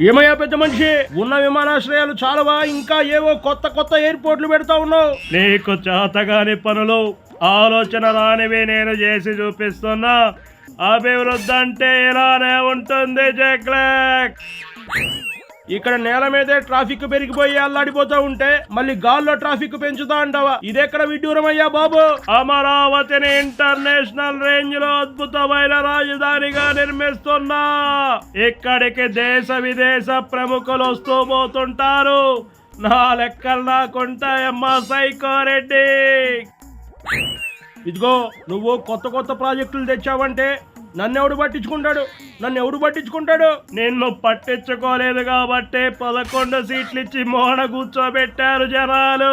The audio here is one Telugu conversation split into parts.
ఏమయ్యా పెద్ద మనిషి? ఉన్న విమానాశ్రయాలు చాలవా? ఇంకా ఏవో కొత్త కొత్త ఎయిర్పోర్ట్లు పెడతా ఉన్నావు. నీకు చేతగాని పనులు ఆలోచన రానివి నేను చేసి చూపిస్తున్నా. అభివృద్ధి అంటే ఇలానే ఉంటుంది జక్లెక్ ఇక్కడ నేల మీదే ట్రాఫిక్ పెరిగిపోయి అల్లాడిపోతా ఉంటే మళ్ళీ గాల్లో ట్రాఫిక్ పెంచుతా అంటావా? ఇదెక్కడ విడ్డూరం అయ్యా బాబు? అమరావతిని ఇంటర్నేషనల్ రేంజ్లో అద్భుతమైన రాజధానిగా నిర్మిస్తున్నా. ఇక్కడికి దేశ విదేశ ప్రముఖులు వస్తూ పోతుంటారు. నా లెక్కలు నాకుంటాయమ్మా సైకోరెడ్డి ఇదిగో నువ్వు కొత్త కొత్త ప్రాజెక్టులు తెచ్చావంటే నన్ను ఎవడు పట్టించుకుంటాడు? నన్ను ఎవడు పట్టించుకుంటాడు? నిన్ను పట్టించుకోలేదు కాబట్టి పదకొండు సీట్లు ఇచ్చి మోహన కూర్చోబెట్టారు జనాలు.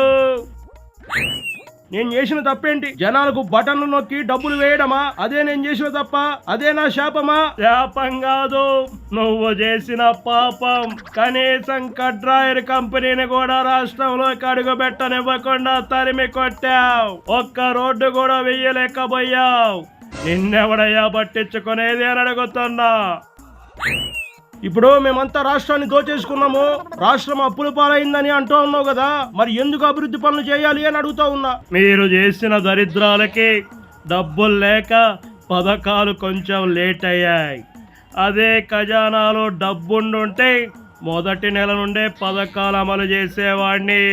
నేను చేసిన తప్పేంటి? జనాలకు బటన్లు నొక్కి డబ్బులు వేయడమా? అదే నేను చేసిన తప్ప? అదే నా శాపమా? శాపం కాదు. నువ్వు చేసిన పాపం. కనీసం కడ్రాయర్ కంపెనీని కూడా రాష్ట్రంలో అడుగు పెట్టనివ్వకుండా తరిమి కొట్టావు. ఒక్క రోడ్డు కూడా వెయ్యలేకపోయావు. నిన్నెవడయ్యా పట్టించుకునేది అని అడుగుతున్నా. ఇప్పుడు మేమంతా రాష్ట్రాన్ని దోచేసుకున్నాము రాష్ట్రం అప్పుల పాలైందని అంటూ ఉన్నావు కదా మరి ఎందుకు అభివృద్ధి పనులు చేయాలి అని అడుగుతా ఉన్నా. మీరు చేసిన దరిద్రాలకి డబ్బులు లేక పథకాలు కొంచెం లేట్ అయ్యాయి. అదే ఖజానాలో డబ్బుండుంటే మొదటి నెల నుండే పథకాలు అమలు చేసేవాడిని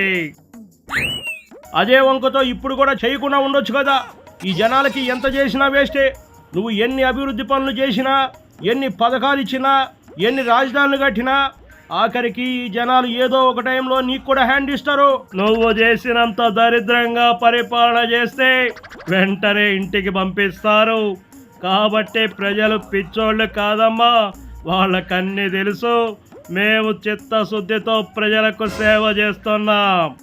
అదే వంకతో ఇప్పుడు కూడా చేయకుండా ఉండొచ్చు కదా. ఈ జనాలకి ఎంత చేసినా వేస్టే. నువ్వు ఎన్ని అభివృద్ధి పనులు చేసినా ఎన్ని పథకాలు ఇచ్చినా ఎన్ని రాజధానులు కట్టినా ఆఖరికి ఈ జనాలు ఏదో ఒక టైంలో నీకు కూడా హ్యాండ్ ఇస్తారు. నువ్వు చేసినంత దరిద్రంగా పరిపాలన చేస్తే వెంటనే ఇంటికి పంపిస్తారు. కాబట్టి ప్రజలు పిచ్చోళ్ళు కాదమ్మా వాళ్ళకన్నీ తెలుసు. మేము చిత్తశుద్ధితో ప్రజలకు సేవ చేస్తున్నాం.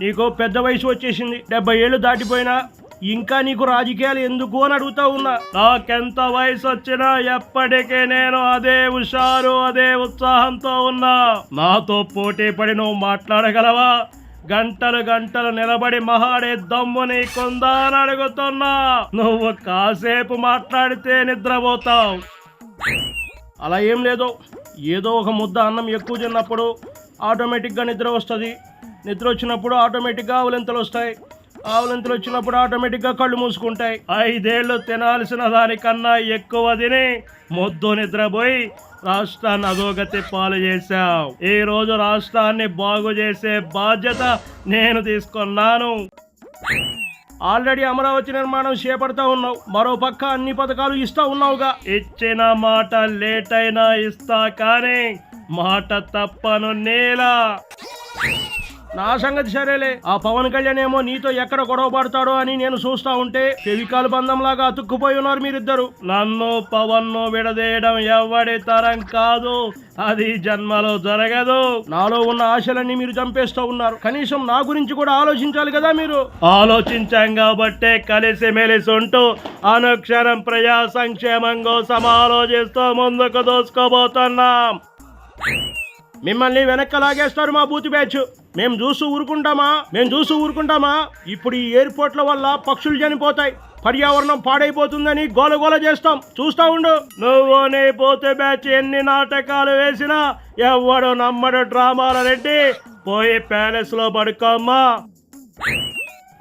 నీకు పెద్ద వయసు వచ్చేసింది. డెబ్బై ఏళ్ళు దాటిపోయినా ఇంకా నీకు రాజకీయాలు ఎందుకు అని అడుగుతా ఉన్నా. నాకెంత వయసు వచ్చినా ఎప్పటికీ నేను అదే హుషారు అదే ఉత్సాహంతో ఉన్నా. నాతో పోటీ పడి నువ్వు మాట్లాడగలవా? గంటలు గంటలు నిలబడి మహాడే దమ్ము నీకుందా అని అడుగుతున్నా. నువ్వు కాసేపు మాట్లాడితే నిద్రపోతావు. అలా ఏం లేదు. ఏదో ఒక ముద్ద అన్నం ఎక్కువ తిన్నప్పుడు ఆటోమేటిక్గా నిద్ర వస్తుంది. నిద్ర వచ్చినప్పుడు ఆటోమేటిక్గా ఆవులెంతలు వస్తాయి. ఆవులెంతలు వచ్చినప్పుడు ఆటోమేటిక్గా కళ్ళు మూసుకుంటాయి. ఐదేళ్ళు తినాల్సిన దానికన్నా ఎక్కువ తిని మొద్దు నిద్రపోయి రాష్ట్రాన్ని అధోగతి పాలు చేశావు. ఈ రోజు రాష్ట్రాన్ని బాగు చేసే బాధ్యత నేను తీసుకున్నాను. ఆల్రెడీ అమరావతి నిర్మాణం చేపడతా ఉన్నావు. మరో పక్క అన్ని పథకాలు ఇస్తా ఉన్నావుగా. ఇచ్చిన మాట లేట్ అయినా ఇస్తా కానీ మాట తప్పను నేలా. నా సంగతి సరేలే. ఆ పవన్ కళ్యాణ్ ఏమో నీతో ఎక్కడ గొడవ పడతాడో అని నేను చూస్తా ఉంటే ఫెవికాల్ బంధంలాగా అతుక్కుపోయి ఉన్నారు మీరిద్దరు. నన్ను పవన్ను విడదీయడం ఎవడి తరం కాదు. అది జన్మలో జరగదు. నాలో ఉన్న ఆశలన్నీ మీరు చంపేస్తూ ఉన్నారు. కనీసం నా గురించి కూడా ఆలోచించాలి కదా మీరు. ఆలోచించాం కాబట్టే కలిసి మెలిసి ఉంటూ అనుక్షరం ప్రజా సంక్షేమం కోసం ఆలోచిస్తూ ముందుకు దోసుకోబోతున్నాం మిమ్మల్ని వెనక్కి లాగేస్తారు మా బూత్ బ్యాచ్. మేము చూస్తూ ఊరుకుంటామా? మేము చూసి ఊరుకుంటామా? ఇప్పుడు ఈ ఎయిర్పోర్ట్ల వల్ల పక్షులు చనిపోతాయి. పర్యావరణం పాడైపోతుందని గోలగోల చేస్తాం. చూస్తా ఉండు. నువ్వు నీ పోతే బ్యాచ్ ఎన్ని నాటకాలు వేసినా ఎవడు నమ్మడు డ్రామాల రెడ్డి. పోయి ప్యాలెస్లో పడుకోమ్మా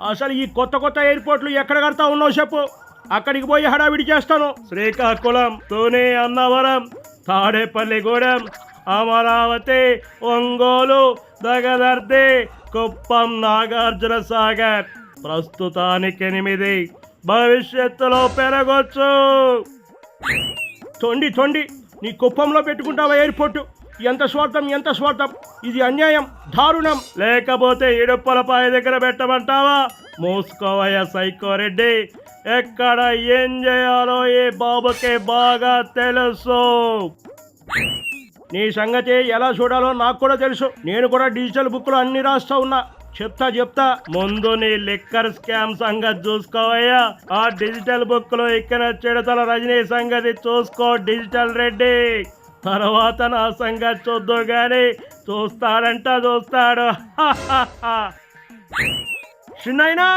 అసలు ఈ కొత్త కొత్త ఎయిర్పోర్ట్లు ఎక్కడ కడతా ఉన్నావు చెప్పు. అక్కడికి పోయి హడావిడి చేస్తాను. శ్రీకాకుళం తూనే అన్నవరం తాడేపల్లిగూడెం అమరావతి ఒంగోలు దగదర్తి కుప్పం నాగార్జున సాగర్. ప్రస్తుతానికి ఎనిమిది. భవిష్యత్తులో పెరగొచ్చు. తొండి తొండి. నీ కుప్పంలో పెట్టుకుంటావా ఎయిర్పోర్టు? ఎంత స్వార్థం ఎంత స్వార్థం? ఇది అన్యాయం దారుణం. లేకపోతే ఇడుప్పలపాయ దగ్గర పెట్టమంటావా? మూసుకోవయ్య సైకోరెడ్డి ఎక్కడ ఏం చేయాలో ఏ బాబుకే బాగా తెలుసు. నీ సంగతి ఎలా చూడాలో నాకు కూడా తెలుసు. నేను కూడా డిజిటల్ బుక్లో అన్ని రాస్తా ఉన్నా. చెప్తా చెప్తా. ముందు నీ లిక్కర్ స్కామ్ సంగతి చూసుకోవయ్యా. ఆ డిజిటల్ బుక్లో ఇక్కడ చెడతల రజనీ సంగతి చూసుకో డిజిటల్ రెడ్డి. తర్వాత నా సంగతి చూద్దు గాని చూస్తాడంట చూస్తాడు. చిన్నైనా